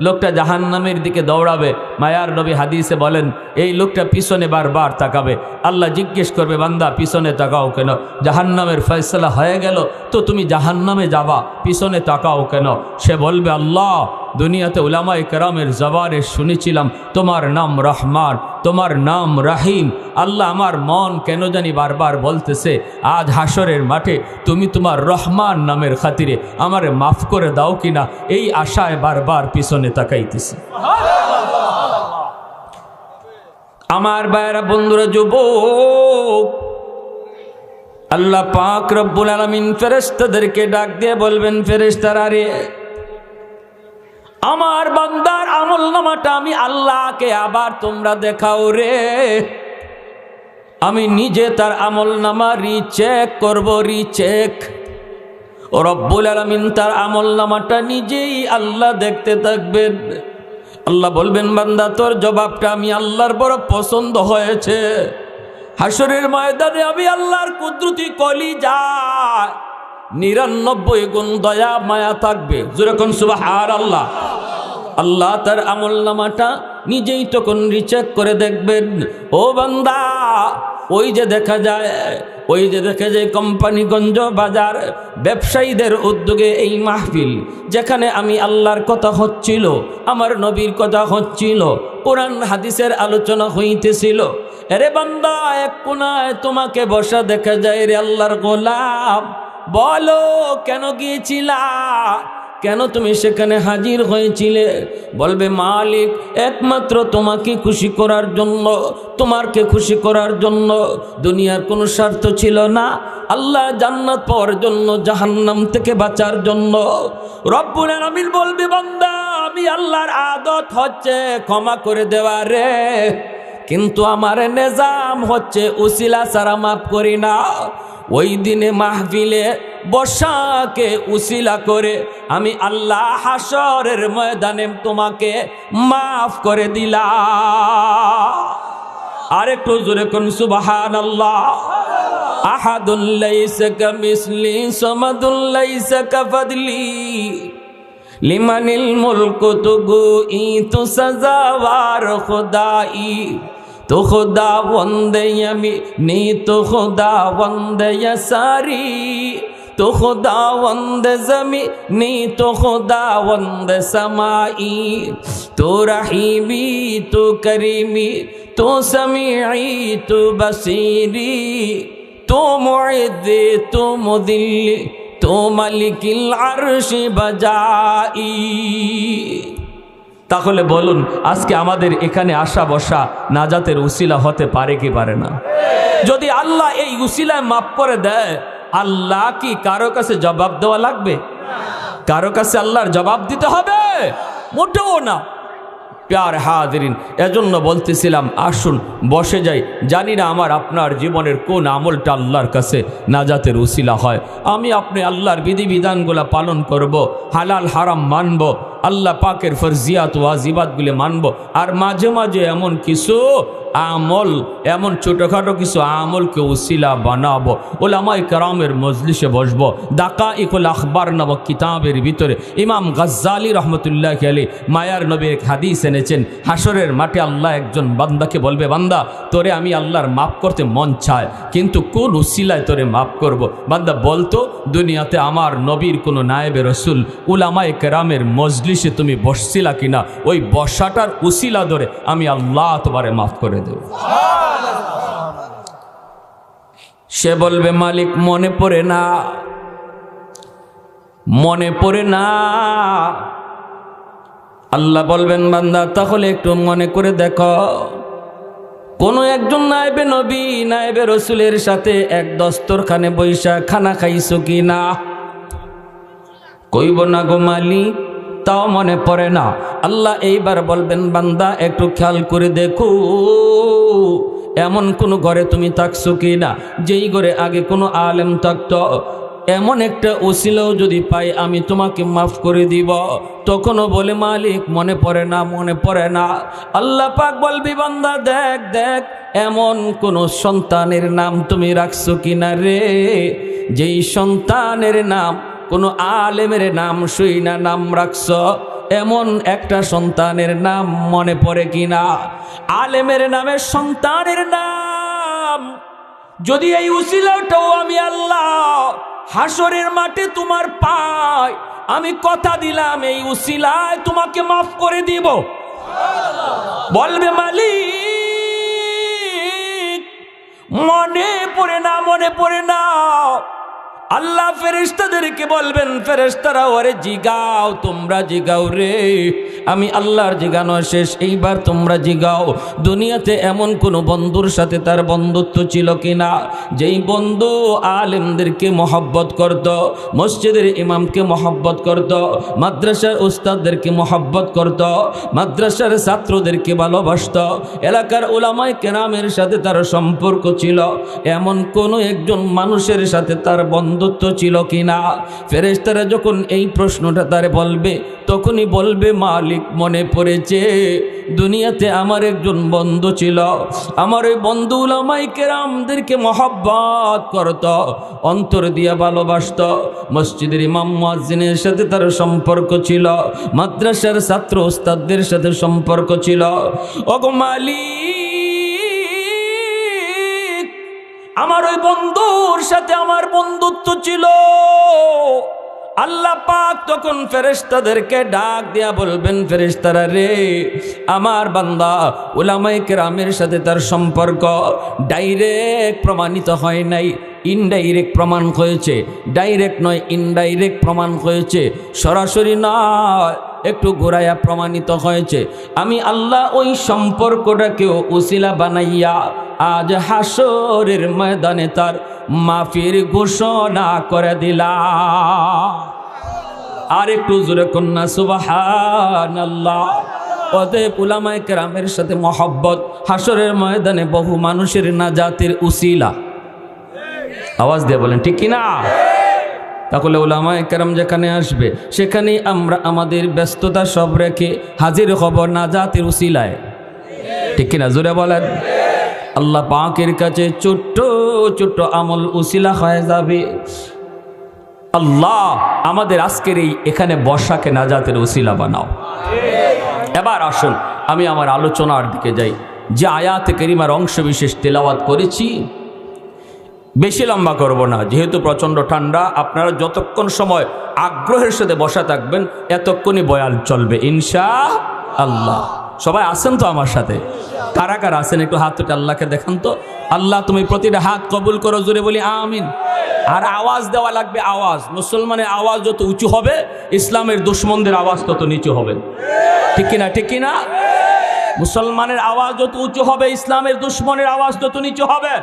লোকটা জাহান নামের দিকে দৌড়াবে। মায়ার নবী হাদিসে বলেন, এই লোকটা পিছনে বারবার তাকাবে। আল্লাহ জিজ্ঞেস করবে, বান্দা, পিছনে তাকাও কেন? জাহান নামের ফয়সলা হয়ে গেল, তো তুমি জাহান নামে যাবা, পিছনে তাকাও কেন? সে বলবে, আল্লাহ, দুনিয়াতে উলামায় কেরামের জবারে শুনেছিলাম, তোমার নাম রহমান তোমার নাম রাহিম। আল্লাহ আমার মন কেন জানি বারবার বলতেছে, আজ হাসরের মাঠে তুমি তোমার রহমান নামের খাতিরে আমারে মাফ করে দাও কিনা? এই আশায় বারবার পিছনে তাকাইতেছে। আমার বাইরা বন্ধুরা, যুবক, আল্লাহ পাক রব্বুল আলমিন ফেরেস্তাদেরকে ডাক দিয়ে বলবেন ফেরেস্তারা রে, আমার বান্দার আমল আমি আল্লাহকে আবার তোমরা দেখাও রে। আমি নিজে তার আমল নামা রিচেক করব রিচেক রব্বুল আলমিন তার আমল নামাটা নিজেই আল্লাহ দেখতে থাকবেন। আল্লাহ বলবেন, বান্দা, তোর জবাবটা আমি আল্লাহর বড় পছন্দ হয়েছে। হাসরের ময়দানে আমি আল্লাহর কুদরতি কলি যা নিরানব্বই গুণ দয়া, মায়া থাকবে। যেরকম সুবাহ আর আল্লাহ আল্লাহ তার আমল নামাটা নিজেই তখন রিচেক করে দেখবেন। ও বান্দা, ওই যে দেখা যায়, ওই যে দেখা যায় কোম্পানিগঞ্জ বাজার ব্যবসায়ীদের উদ্যোগে এই মাহফিল, যেখানে আমি আল্লাহর কথা হচ্ছিল, আমার নবীর কথা হচ্ছিল, কোরআন হাদিসের আলোচনা হইতেছিল। এরে বান্দা, এক কোনায় তোমাকে বসা দেখা যায় রে আল্লাহর গোলাম। বলো, কেন গিয়েছিলা? কেন তুমি সেখানে হাজির হয়েছিলে? বলবে, মালিক, একমাত্র তোমাকে খুশি করার জন্য, তোমারকে খুশি করার জন্য। দুনিয়ার কোনো স্বার্থ ছিল না। আল্লাহ জান্নাত পাওয়ার জন্য, জাহান্নাম থেকে বাঁচার জন্য। রব্বুল আমিন বলবে, বান্দা, আমি আল্লাহর আদত হচ্ছে ক্ষমা করে দেওয়া রে। কিন্তু আমার নেজাম হচ্ছে, উসিলা সারা মাফ করি না। ওই দিনে মাহফিলে বসাকে উসিলা করে আমি আল্লাহ হাসরের ময়দানে তোমাকে মাফ করে দিলাম। আরেকটু জোরে কোন সুবাহান আল্লাহ আহাদুল্লাইসা কামিসলি সমাদুল্লাইসা কাফাদলি লিমানিল মুলকু তুগু ই তু সাজাওয়ার খুদাই। তো খুদা বন্দে আমি, নি তো খুদা বন্দে সারি তো খুদা বন্দে জমি, নি তো খুদা বন্দে সমাই। তো রহিমি, তো করিমি, তো সমিআই তো বসিরি। তো মুইদে তো মুদিল্লি তাহলে বলুন, আজকে আমাদের এখানে আসা বসা নাজাতের উসিলা হতে পারে কি পারে না? যদি আল্লাহ এই উসিলায় মাপ করে দেয়, আল্লাহ কি কারও কাছে জবাব দেওয়া লাগবে? কারও কাছে আল্লাহর জবাব দিতে হবে? মোটেও না। প্যার হাজরিন। এজন্য বলতেছিলাম, আসুন, বসে যাই। জানি না আমার আপনার জীবনের কোন আমলটা আল্লাহর কাছে নাজাতের উসিলা হয়। আমি আপনি আল্লাহর বিধিবিধানগুলো পালন করব, হালাল, হারাম মানব, আল্লাহ পাকের ফরজিয়াত ওয়াজিবাতগুলি মানব, আর মাঝে মাঝে এমন কিছু আমল, এমন ছোটোখাটো কিছু আমলকে উসিলা বানাবো। ওলামাই কারামের মজলিসে বসবো। দাকা ইকুল আখবর নব কিতাবের ভিতরে ইমাম গজ্জালি রহমতুল্লাহ আলী মায়ার নবীর হাদিস এনেছেন হাসরের মাঠে আল্লাহ একজন বান্দাকে বলবে, বান্দা, তোরে আমি আল্লাহর মাফ করতে মন চায়, কিন্তু কোন উসিলায় তোরে মাফ করব। বান্দা, বলতো, দুনিয়াতে আমার নবীর কোনো নায়েবে রসুল, উলামায় কেরামের মজলিসে তুমি বসছিলা কিনা? ওই বসাটার উসিলা ধরে আমি আল্লাহ তোমারে মাফ করে দেব। সে বলবে, মালিক, মনে পড়ে না। মনে পড়ে না। আল্লাহ বলবেন, বান্দা, তাহলে একটু মনে করে দেখো। কোনো একজন নাইবে নবী নাইবে রসুলের সাথে এক দস্তরখানে বৈশা খানা খাইছো কি না কইব না গো মালিক। তাও মনে পড়ে না। আল্লাহ এইবার বলবেন, বান্দা, একটু খেয়াল করে দেখো, এমন কোনো ঘরে তুমি থাকছো কি না যেই ঘরে আগে কোনো আলেম থাকতো, এমন একটা ওসিলাও যদি পাই, আমি তোমাকে মাফ করে দিব। তখনও বলে, মালিক, মনে পড়ে না, মনে পড়ে না। আল্লাহ পাক বলবি, বান্দা, দেখ দেখ, এমন কোন সন্তানের নাম তুমি রাখছো কিনা রে? যেই সন্তানের নাম কোনো আলেমের নাম শুই না, নাম রাখছ। এমন একটা সন্তানের নাম মনে পড়ে কিনা আলেমের নামের সন্তানের নাম। যদি এই উসিলাটাও আমি আল্লাহ হাসরের মাঠে তোমার পাই আমি কথা দিলাম, এই উসিলায় তোমাকে মাফ করে দিব। বলবে, মালিক, মনে পড়ে না, মনে পড়ে না। আল্লাহ ফেরেশতাদেরকে বলবেন ফেরেশতারা ওরে জিগাও, তোমরা জিগাও রে। আমি আল্লাহর জিগানো শেষ, এইবার তোমরা জিগাও। দুনিয়াতে এমন কোনো বন্ধুর সাথে তার বন্ধুত্ব ছিল কিনা? যেই বন্ধু আলেমদেরকে মহব্বত করত, মসজিদের ইমামকে মহব্বত করত, মাদ্রাসার উস্তাদদেরকে মহব্বত করত, মাদ্রাসার ছাত্রদেরকে ভালোবাসত, এলাকার ওলামায় কেরামের সাথে তার সম্পর্ক ছিল। এমন কোনো একজন মানুষের সাথে তার বন্ধুত্ব ছিল কিনা? ফেরেশতারা যখন এই প্রশ্নটা তার বলবে, তখনই বলবে, মালিক মনে পড়েছে, দুনিয়াতে আমার একজন বন্ধু ছিল। আমার ওই বন্ধু ওলামাই কেরামদেরকে মহব্বত করত, অন্তর দিয়া ভালোবাসত। মসজিদের ইমাম মুয়াজ্জিনের সাথে তার সম্পর্ক ছিল, মাদ্রাসার ছাত্র ওস্তাদদের সাথে সম্পর্ক ছিল। ওগো আমার ওই বন্ধুর সাথে আমার বন্ধুত্ব ছিল। আল্লাহ পাক তখন ফেরেশতাদেরকে ডাক দিয়া বলবেন ফেরেস্তারা রে, আমার বান্দা ওলামাই কেরামের সাথে তার সম্পর্ক ডাইরেক্ট প্রমাণিত হয় নাই, ইনডাইরেক্ট প্রমাণ হয়েছে। ডাইরেক্ট নয়, ইনডাইরেক্ট প্রমাণ হয়েছে। সরাসরি নয় একটু ঘোরাইয়া প্রমাণিত হয়েছে। আমি আল্লাহ ওই সম্পর্কটাকেও উসিলা বানাইয়া আজ হাসরের ময়দানে তার মাফির ঘোষণা করে দিলা আর একটু জোরে কন্যা সুবাহান আল্লাহ অতএব কেরামের সাথে মহব্বত হাসরের ময়দানে বহু মানুষের নাজাতের উসিলা। আওয়াজ দিয়ে বলেন, ঠিক কিনা? তাহলে ওলামায় কেরাম যেখানে আসবে, সেখানেই আমরা আমাদের ব্যস্ততা সব রেখে হাজির খবর না নাজাতের উসিলায়। ঠিক কিনা? জোরে বলেন। আল্লাহ পাকের কাছে ছোট্ট ছোট্ট আমল উসিলা হয়ে যাবে। আল্লাহ আমাদের আজকের এই এখানে বর্ষাকে নাজাতের উসিলা বানাও। এবার আসুন, আমি আমার আলোচনার দিকে যাই। যে আয়াতে কেরিমার অংশ বিশেষ তেলাওয়াত করেছি বেশি লম্বা করব না। যেহেতু প্রচণ্ড ঠান্ডা, আপনারা যতক্ষণ সময় আগ্রহের সাথে বসা থাকবেন, এতক্ষণই বয়াল চলবে ইনশা আল্লাহ সবাই আছেন তো আমার সাথে? কারা কারা আছেন? একটু হাত তুলে আল্লাহকে দেখান তো। আল্লাহ, তুমি প্রতিটা হাত কবুল করো, জোরে বলি, আমিন। আর আওয়াজ দেওয়া লাগবে আওয়াজ। মুসলমানের আওয়াজ যত উঁচু হবে, ইসলামের দুশ্মনদের আওয়াজ তত নিচু হবে। ঠিক কিনা ঠিক কিনা? মুসলমানের আওয়াজ যত উঁচু হবে, ইসলামের দুশ্মনের আওয়াজ তত নিচু হবে।